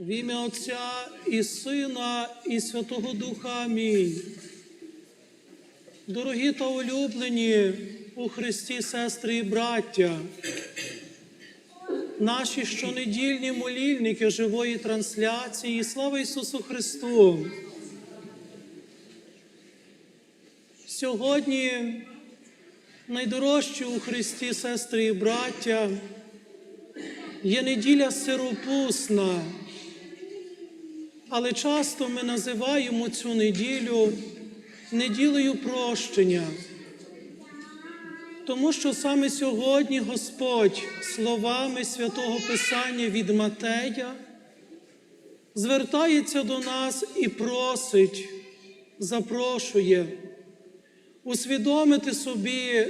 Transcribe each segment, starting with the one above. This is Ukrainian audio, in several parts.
В ім'я Отця і Сина, і Святого Духа. Амінь. Дорогі та улюблені у Христі, сестри і браття, наші щонедільні молільники живої трансляції, слава Ісусу Христу! Сьогодні найдорожчі у Христі, сестри і браття, є неділя сиропусна, але часто ми називаємо цю неділю неділею прощення, тому що саме сьогодні Господь словами святого Писання від Матея звертається до нас і просить, запрошує усвідомити собі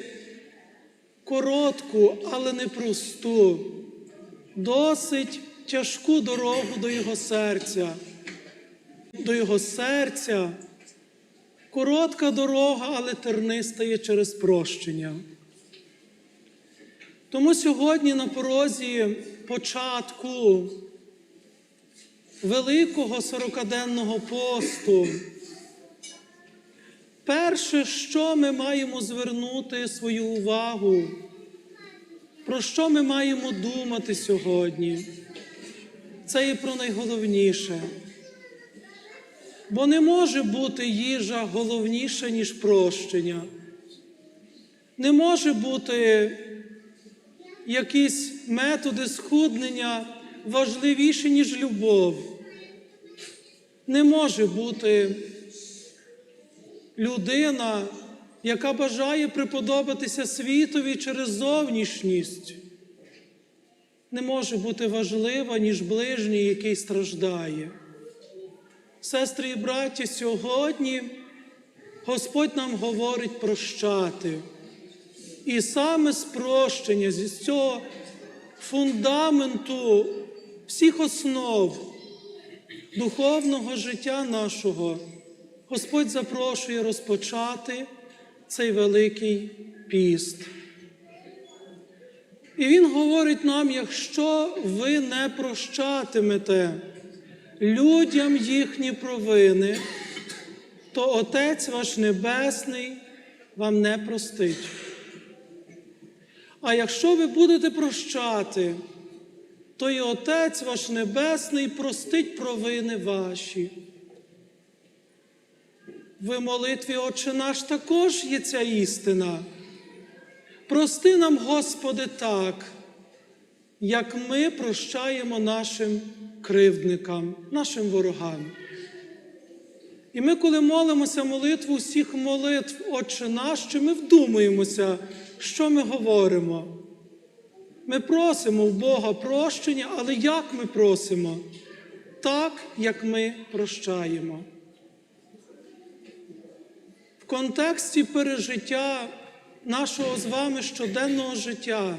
коротку, але непросту, досить тяжку дорогу до Його серця. До Його серця коротка дорога, але терниста є через прощення. Тому сьогодні на порозі початку великого сорокаденного посту. Перше, що ми маємо звернути свою увагу, про що ми маємо думати сьогодні, це і про найголовніше. Бо не може бути їжа головніша, ніж прощення. Не може бути якісь методи схуднення важливіші, ніж любов. Не може бути людина, яка бажає приподобатися світові через зовнішність, не може бути важлива, ніж ближній, який страждає. Сестри і браті, сьогодні Господь нам говорить прощати. І саме з прощення, з цього фундаменту всіх основ духовного життя нашого. Господь запрошує розпочати цей великий піст. І Він говорить нам: якщо ви не прощатимете людям їхні провини, то Отець ваш Небесний вам не простить. А якщо ви будете прощати, то і Отець ваш Небесний простить провини ваші. В молитві Отче наш також є ця істина. Прости нам, Господи, так, як ми прощаємо нашим кривдникам, нашим ворогам. І ми, коли молимося молитву всіх молитв, Отче наш, чи ми вдумуємося, що ми говоримо. Ми просимо в Бога прощення, але як ми просимо? Так, як ми прощаємо. В контексті пережиття нашого з вами щоденного життя,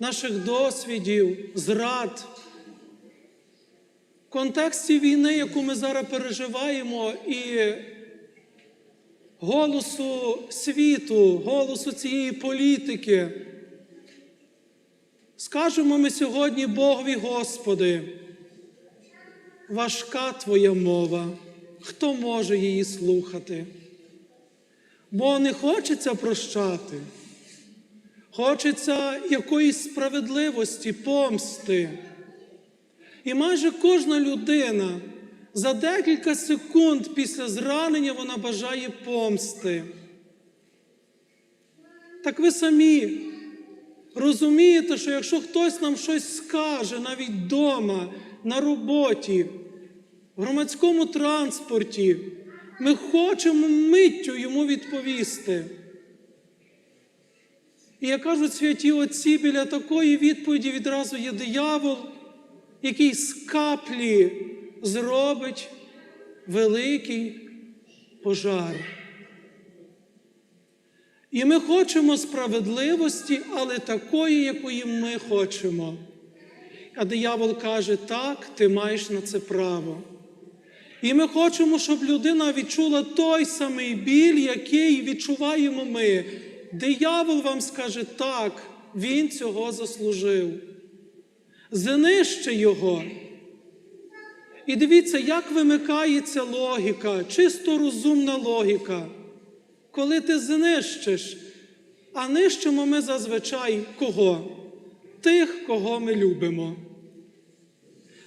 наших досвідів, зрад, контексті війни, яку ми зараз переживаємо, і голосу світу, голосу цієї політики, скажемо ми сьогодні Богові, Господи, важка Твоя мова, хто може її слухати? Бо не хочеться прощати, хочеться якоїсь справедливості, помсти. І майже кожна людина за декілька секунд після зранення вона бажає помсти. Так ви самі розумієте, що якщо хтось нам щось скаже навіть вдома, на роботі, в громадському транспорті, ми хочемо миттю йому відповісти. І як кажуть святі отці, біля такої відповіді відразу є диявол, який з каплі зробить великий пожар. І ми хочемо справедливості, але такої, якої ми хочемо. А диявол каже, так, ти маєш на це право. І ми хочемо, щоб людина відчула той самий біль, який відчуваємо ми. Диявол вам скаже так, він цього заслужив. Знищи його. І дивіться, як вимикається логіка, чисто розумна логіка. Коли ти знищиш, а нищимо ми зазвичай кого? Тих, кого ми любимо.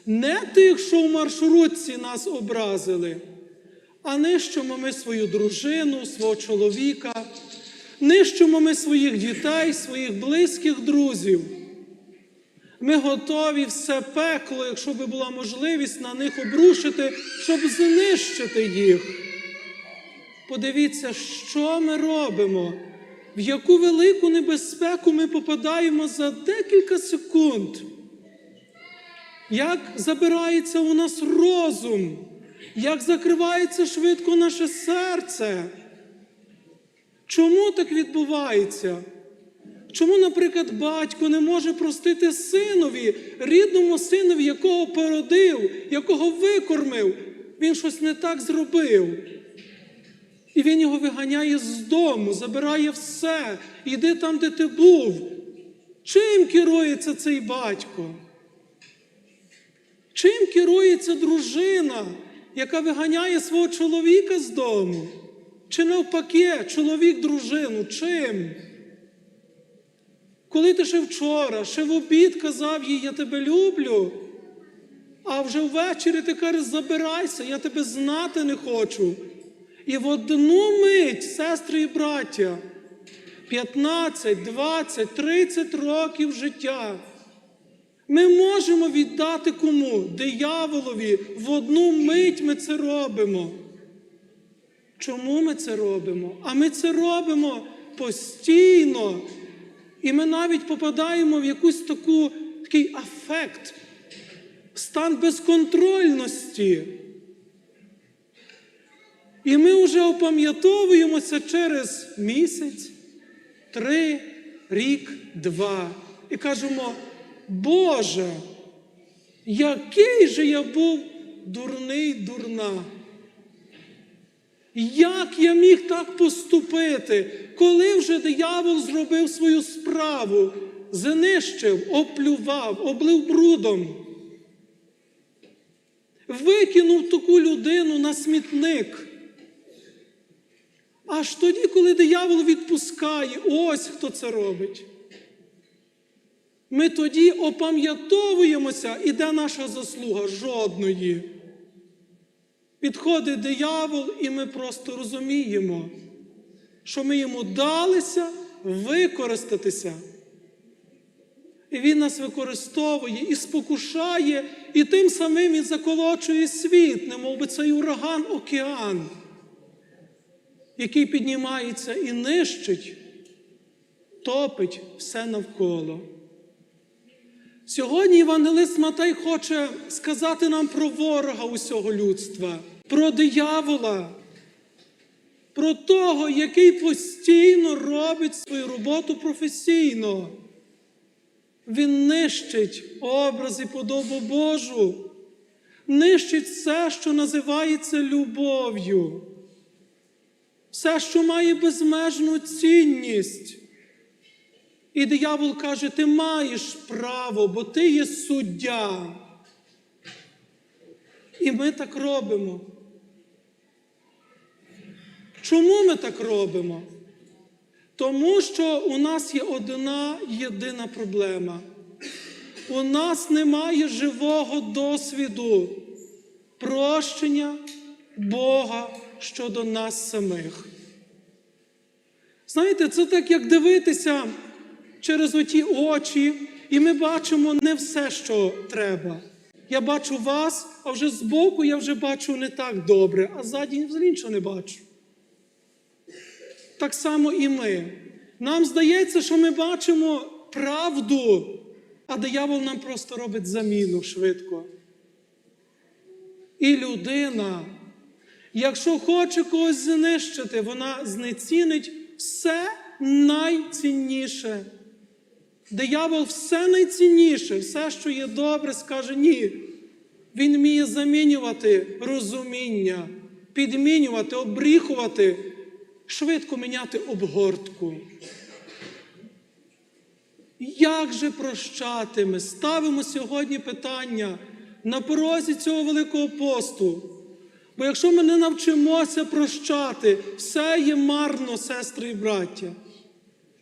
Не тих, що в маршрутці нас образили, а нищимо ми свою дружину, свого чоловіка, нищимо ми своїх дітей, своїх близьких друзів. Ми готові все пекло, якщо би була можливість на них обрушити, щоб знищити їх. Подивіться, що ми робимо, в яку велику небезпеку ми попадаємо за декілька секунд. Як забирається у нас розум, як закривається швидко наше серце. Чому так відбувається? Чому, наприклад, батько не може простити синові, рідному синові, якого породив, якого викормив? Він щось не так зробив. І він його виганяє з дому, забирає все, іди там, де ти був. Чим керується цей батько? Чим керується дружина, яка виганяє свого чоловіка з дому? Чи навпаки, чоловік дружину? Чим? Коли ти ще вчора, ще в обід казав їй, я тебе люблю, а вже ввечері ти кажеш, забирайся, я тебе знати не хочу. І в одну мить, сестри і браття, 15, 20, 30 років життя. Ми можемо віддати кому? Дияволові. В одну мить ми це робимо. Чому ми це робимо? А ми це робимо постійно. І ми навіть попадаємо в якусь таку, такий афект, стан безконтрольності. І ми вже опам'ятовуємося через місяць, три, рік, два. І кажемо, Боже, який же я був дурний дурна. Як я міг так поступити, коли вже диявол зробив свою справу, знищив, оплював, облив брудом, викинув таку людину на смітник. Аж тоді, коли диявол відпускає, ось хто це робить. Ми тоді опам'ятовуємося, і де наша заслуга? Жодної. Підходить диявол, і ми просто розуміємо, що ми йому далися використатися. І він нас використовує і спокушає, і тим самим він заколочує світ, немов би цей ураган океан, який піднімається і нищить, топить все навколо. Сьогодні Євангелист Матей хоче сказати нам про ворога усього людства, про диявола, про того, який постійно робить свою роботу професійно. Він нищить образ і подобу Божу, нищить все, що називається любов'ю, все, що має безмежну цінність. І диявол каже, ти маєш право, бо ти є суддя. І ми так робимо. Чому ми так робимо? Тому що у нас є одна єдина проблема. У нас немає живого досвіду прощення Бога щодо нас самих. Знаєте, це так, як дивитися через оті очі, і ми бачимо не все, що треба. Я бачу вас, а вже збоку я вже бачу не так добре, а ззаді взагалі нічого не бачу. Так само і ми. Нам здається, що ми бачимо правду, а диявол нам просто робить заміну швидко. І людина, якщо хоче когось знищити, вона знецінить все найцінніше. Диявол все найцінніше, все, що є добре, скаже ні. Він вміє замінювати розуміння, підмінювати, обріхувати, швидко міняти обгортку. Як же прощати? Ми ставимо сьогодні питання, на порозі цього великого посту. Бо якщо ми не навчимося прощати, все є марно, сестри і браття.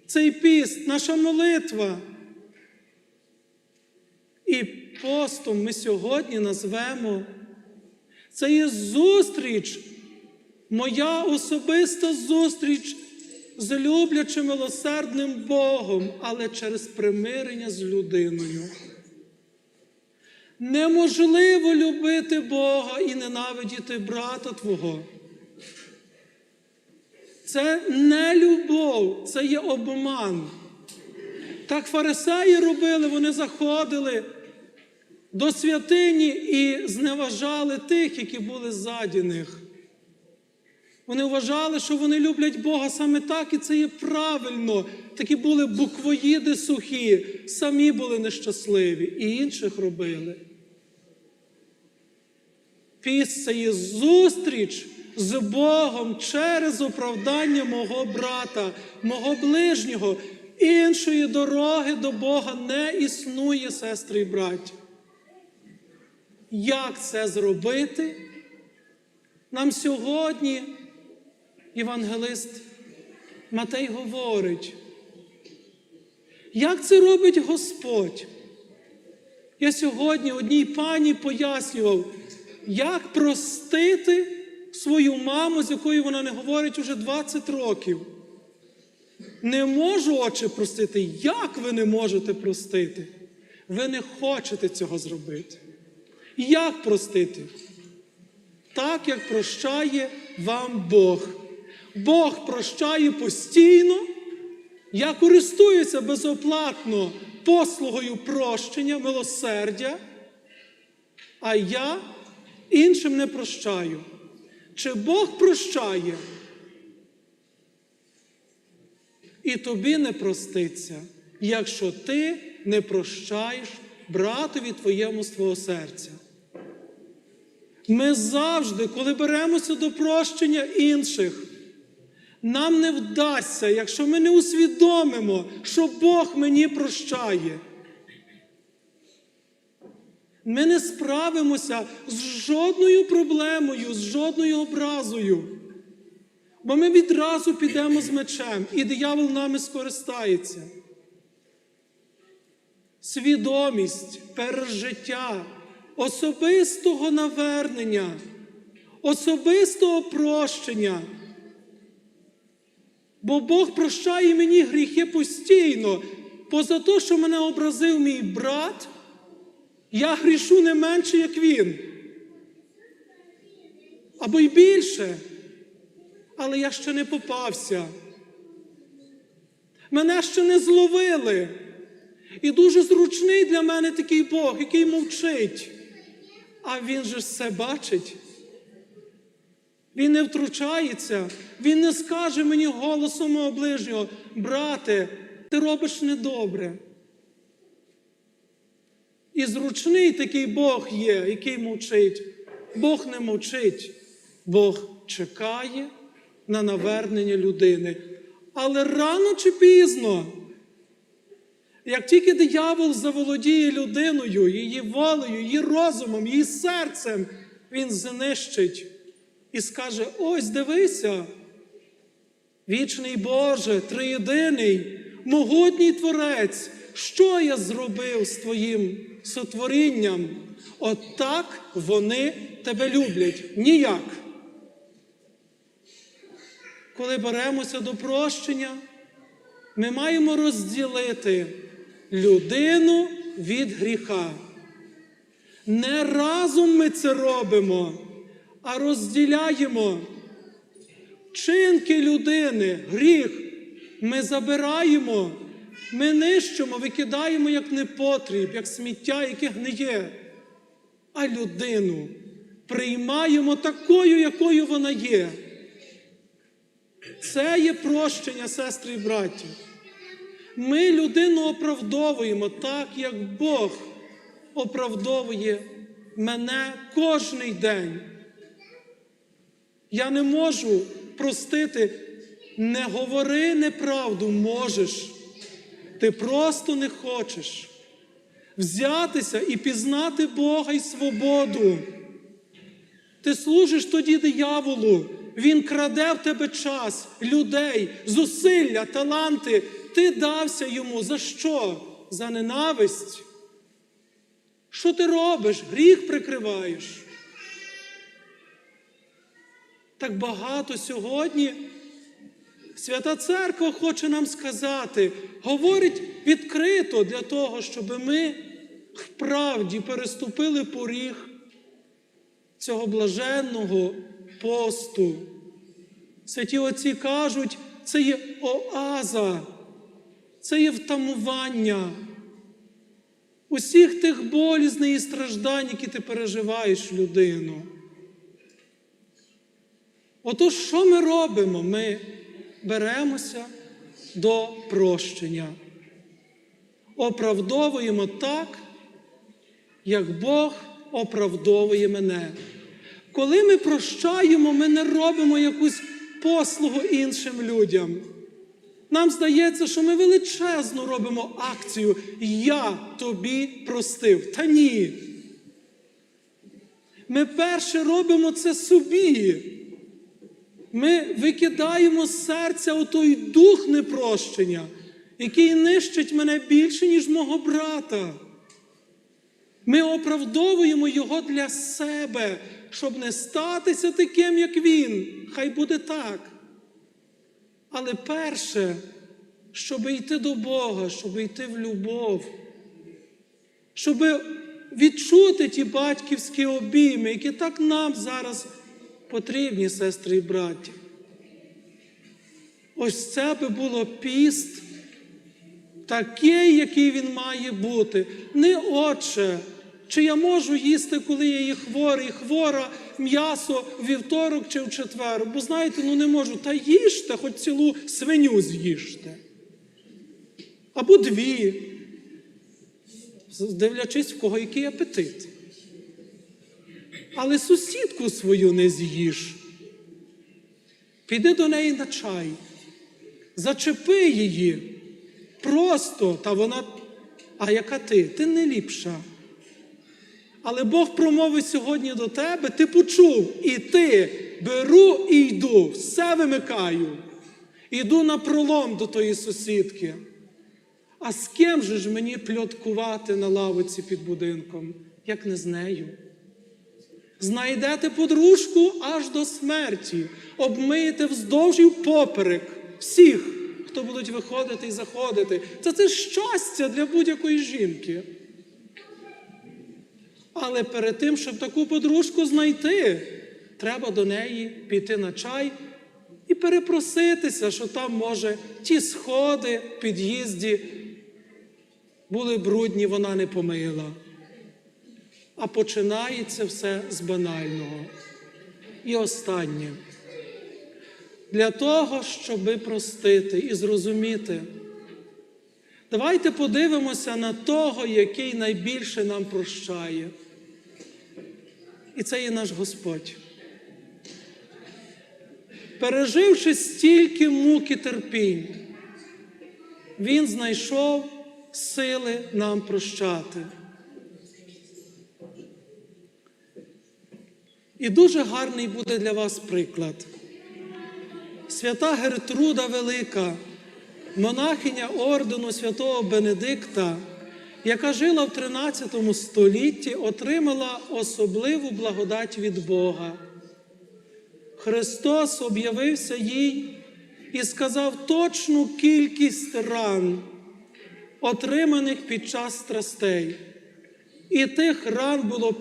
Цей піст, наша молитва. І постом ми сьогодні назвемо. Це є зустріч, моя особиста зустріч з люблячим милосердним Богом, але через примирення з людиною. Неможливо любити Бога і ненавидіти брата Твого. Це не любов, це є обман. Так фарисеї робили, вони заходили до святині і зневажали тих, які були ззаді них. Вони вважали, що вони люблять Бога саме так, і це є правильно. Такі були буквоїди сухі, самі були нещасливі і інших робили. Піст це є зустріч з Богом через оправдання мого брата, мого ближнього. Іншої дороги до Бога не існує, сестри і браті. Як це зробити? Нам сьогодні євангелист Матей говорить. Як це робить Господь? Я сьогодні одній пані пояснював, як простити свою маму, з якою вона не говорить уже 20 років. Не можу, отче, простити. Як ви не можете простити? Ви не хочете цього зробити. Як простити? Так, як прощає вам Бог. Бог прощає постійно. Я користуюся безоплатно послугою прощення, милосердя, а я іншим не прощаю. Чи Бог прощає? І тобі не проститься, якщо ти не прощаєш братові твоєму з твого серця. Ми завжди, коли беремося до прощення інших, нам не вдасться, якщо ми не усвідомимо, що Бог мені прощає. Ми не справимося з жодною проблемою, з жодною образою. Бо ми відразу підемо з мечем, і диявол нами скористається. Свідомість, пережиття, особистого навернення, особистого прощення. Бо Бог прощає мені гріхи постійно, поза те, що мене образив мій брат, я грішу не менше, як він. Або й більше. Але я ще не попався. Мене ще не зловили. І дуже зручний для мене такий Бог, який мовчить. А він же все бачить. Він не втручається, він не скаже мені голосом мого ближнього, брате, ти робиш недобре. І зручний такий Бог є, який мовчить. Бог не мовчить, Бог чекає на навернення людини. Але рано чи пізно, як тільки диявол заволодіє людиною, її волею, її розумом, її серцем, він знищить і скаже: ось дивися, вічний Боже, триєдиний, могутній Творець, що я зробив з Твоїм сотворінням? От так вони тебе люблять. Ніяк. Коли беремося до прощення, ми маємо розділити людину від гріха. Не разом ми це робимо, а розділяємо вчинки людини, гріх. Ми забираємо, ми нищимо, викидаємо як непотріб, як сміття, яке гниє. А людину приймаємо такою, якою вона є. Це є прощення, сестри і браті. Ми людину оправдовуємо так, як Бог оправдовує мене кожний день. Я не можу простити, не говори неправду, можеш. Ти просто не хочеш. взятися і пізнати Бога і свободу. Ти служиш тоді дияволу, він краде в тебе час, людей, зусилля, таланти. Ти дався йому за що? За ненависть. Що ти робиш? Гріх прикриваєш. Так багато сьогодні Свята Церква хоче нам сказати, говорить відкрито для того, щоб ми вправді переступили поріг цього блаженного посту. Святі отці кажуть, це є оаза, це є втамування усіх тих болізней і страждань, які ти переживаєш, людину. Отож, що ми робимо? Ми беремося до прощення, оправдовуємо так, як Бог оправдовує мене. Коли ми прощаємо, ми не робимо якусь послугу іншим людям. Нам здається, що ми величезно робимо акцію Я тобі простив. Та ні. Ми перше робимо це собі. Ми викидаємо з серця отой дух непрощення, який нищить мене більше, ніж мого брата. Ми оправдовуємо його для себе, щоб не статися таким, як він. Хай буде так. Але перше, щоб йти до Бога, щоб йти в любов, щоб відчути ті батьківські обійми, які так нам зараз потрібні, сестри і браті. Ось це би було піст, такий, який він має бути. Не отче, чи я можу їсти, коли я є хворий, хвора м'ясо вівторок чи в четвер? Бо знаєте, ну не можу. Та їжте, хоч цілу свиню з'їжте. Або дві, дивлячись, в кого який апетит. Але сусідку свою не з'їж. Піди до неї на чай, зачепи її. Просто, та вона, а яка ти? Ти не ліпша. Але Бог промовив сьогодні до тебе, ти почув, і ти беру і йду, все вимикаю. Іду на пролом до тої сусідки. А з ким же ж мені пльоткувати на лавиці під будинком, як не з нею? Знайдете подружку аж до смерті, обмиєте вздовж і впоперек всіх, хто будуть виходити і заходити. Це це щастя для будь-якої жінки. Але перед тим, щоб таку подружку знайти, треба до неї піти на чай і перепроситися, що там, може, ті сходи в під'їзді були брудні, вона не помила. А починається все з банального. І останнє. Для того, щоби простити і зрозуміти, давайте подивимося на того, який найбільше нам прощає. І це є наш Господь. Переживши стільки муки терпінь, Він знайшов сили нам прощати. І дуже гарний буде для вас приклад. Свята Гертруда Велика, монахиня ордену святого Бенедикта, яка жила в 13 столітті, отримала особливу благодать від Бога. Христос об'явився їй і сказав точну кількість ран, отриманих під час страстей. І тих ран було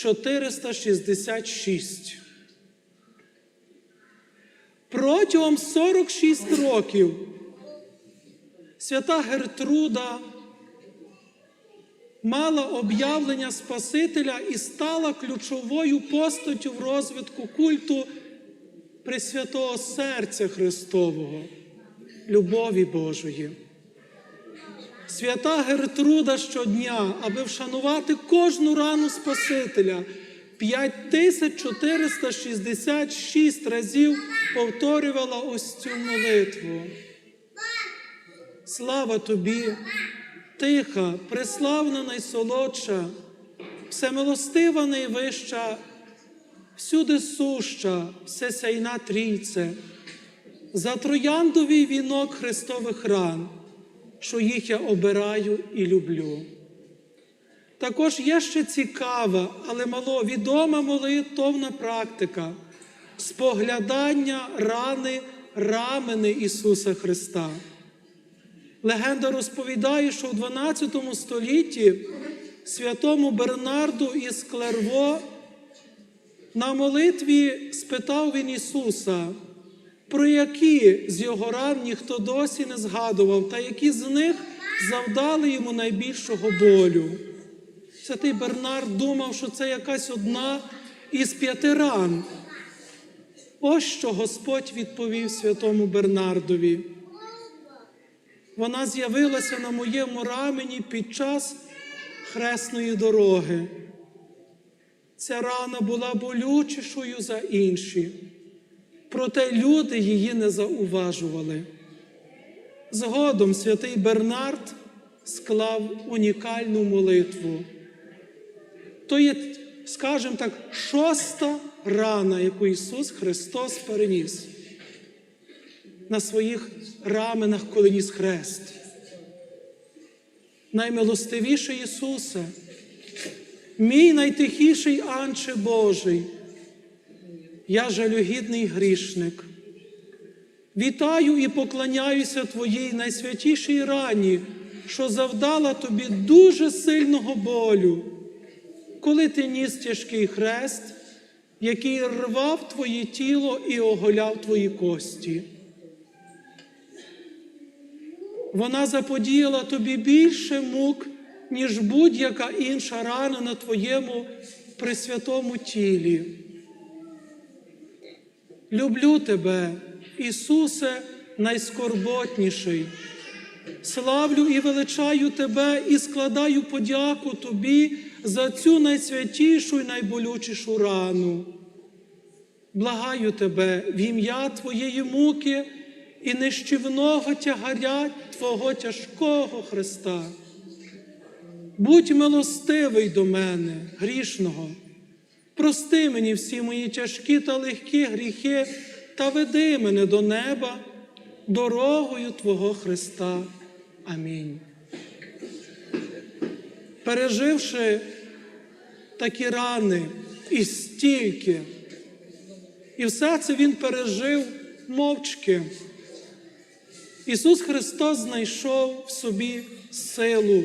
5466. Протягом 46 років свята Гертруда мала об'явлення Спасителя і стала ключовою постаттю в розвитку культу Пресвятого Серця Христового, любові Божої. Свята Гертруда щодня, аби вшанувати кожну рану Спасителя, 5466 разів повторювала ось цю молитву. Слава тобі, тиха, преславна найсолодша, всемилостива найвища, всюди суща, всесяйна трійце, за трояндовий вінок Христових ран, що їх я обираю і люблю. Також є ще цікава, але маловідома молитовна практика споглядання рани рамени Ісуса Христа. Легенда розповідає, що в 12 столітті святому Бернарду із Клерво на молитві спитав він Ісуса, про які з його ран ніхто досі не згадував, та які з них завдали йому найбільшого болю. Святий Бернард думав, що це якась одна із п'яти ран. Ось що Господь відповів святому Бернардові. Вона з'явилася на моєму рамені під час хресної дороги. Ця рана була болючішою за інші, проте люди її не зауважували. Згодом святий Бернард склав унікальну молитву. То є, скажімо так, шоста рана, яку Ісус Христос переніс на своїх раменах, коли ніс хрест. Наймилостивіший Ісусе, мій найтихіший Анче Божий, я жалюгідний грішник. Вітаю і поклоняюся Твоїй найсвятішій рані, що завдала тобі дуже сильного болю, коли ти ніс тяжкий хрест, який рвав твоє тіло і оголяв твої кості. Вона заподіяла тобі більше мук, ніж будь-яка інша рана на твоєму пресвятому тілі. Люблю тебе, Ісусе, найскорботніший. Славлю і величаю тебе і складаю подяку тобі за цю найсвятішу і найболючішу рану. Благаю тебе в ім'я Твоєї муки і нищівного тягаря Твого тяжкого Христа. Будь милостивий до мене, грішного, прости мені всі мої тяжкі та легкі гріхи та веди мене до неба дорогою Твого Христа. Амінь. Переживши такі рани і стільки, і все це Він пережив мовчки. Ісус Христос знайшов в собі силу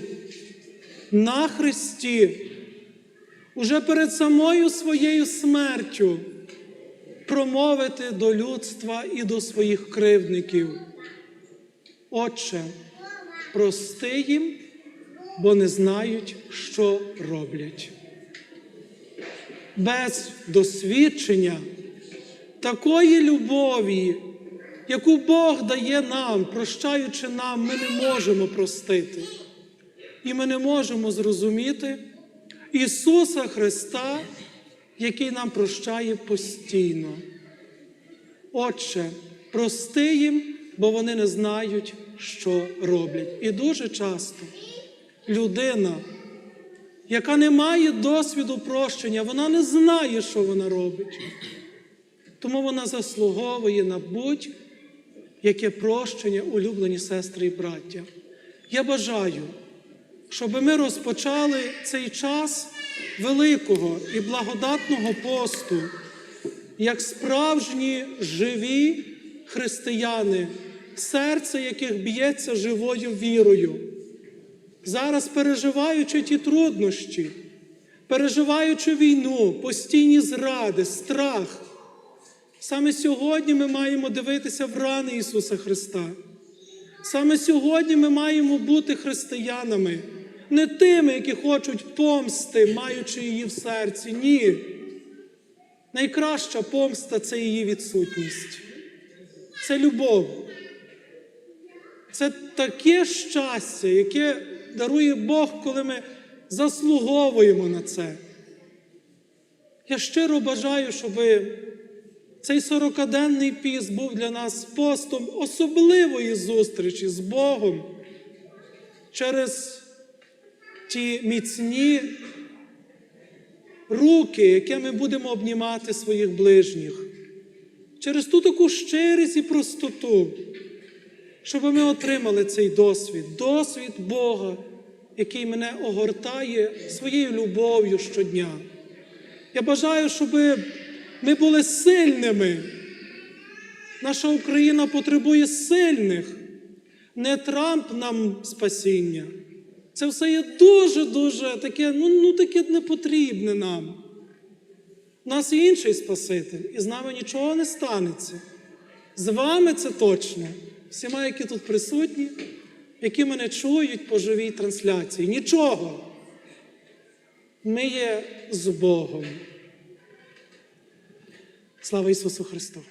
на Христі, уже перед самою своєю смертю промовити до людства і до своїх кривдників. Отче, прости їм, бо не знають, що роблять. Без досвідчення такої любові, яку Бог дає нам, прощаючи нам, ми не можемо простити. І ми не можемо зрозуміти Ісуса Христа, який нам прощає постійно. Отче, прости їм, бо вони не знають, що роблять. І дуже часто людина, яка не має досвіду прощення, вона не знає, що вона робить. Тому вона заслуговує на будь-яке прощення, улюблені сестри і браття. Я бажаю, щоб ми розпочали цей час великого і благодатного посту, як справжні живі християни, серце яких б'ється живою вірою. Зараз переживаючи ті труднощі, переживаючи війну, постійні зради, страх. Саме сьогодні ми маємо дивитися в рани Ісуса Христа. Саме сьогодні ми маємо бути християнами, не тими, які хочуть помсти, маючи її в серці. Ні. Найкраща помста це її відсутність. Це любов. Це таке щастя, яке дарує Бог, коли ми заслуговуємо на це. Я щиро бажаю, щоб цей сорокаденний піст був для нас постом особливої зустрічі з Богом через ті міцні руки, якими будемо обнімати своїх ближніх. Через ту таку щирість і простоту, щоб ми отримали цей досвід, досвід Бога, який мене огортає своєю любов'ю щодня. Я бажаю, щоб ми були сильними. Наша Україна потребує сильних. Не Трамп нам спасіння. Це все є дуже-дуже таке, ну, ну таке непотрібне нам. У нас є інший Спаситель, і з нами нічого не станеться. З вами це точно. Всіма, які тут присутні, які мене чують по живій трансляції. Нічого. Ми є з Богом. Слава Ісусу Христу!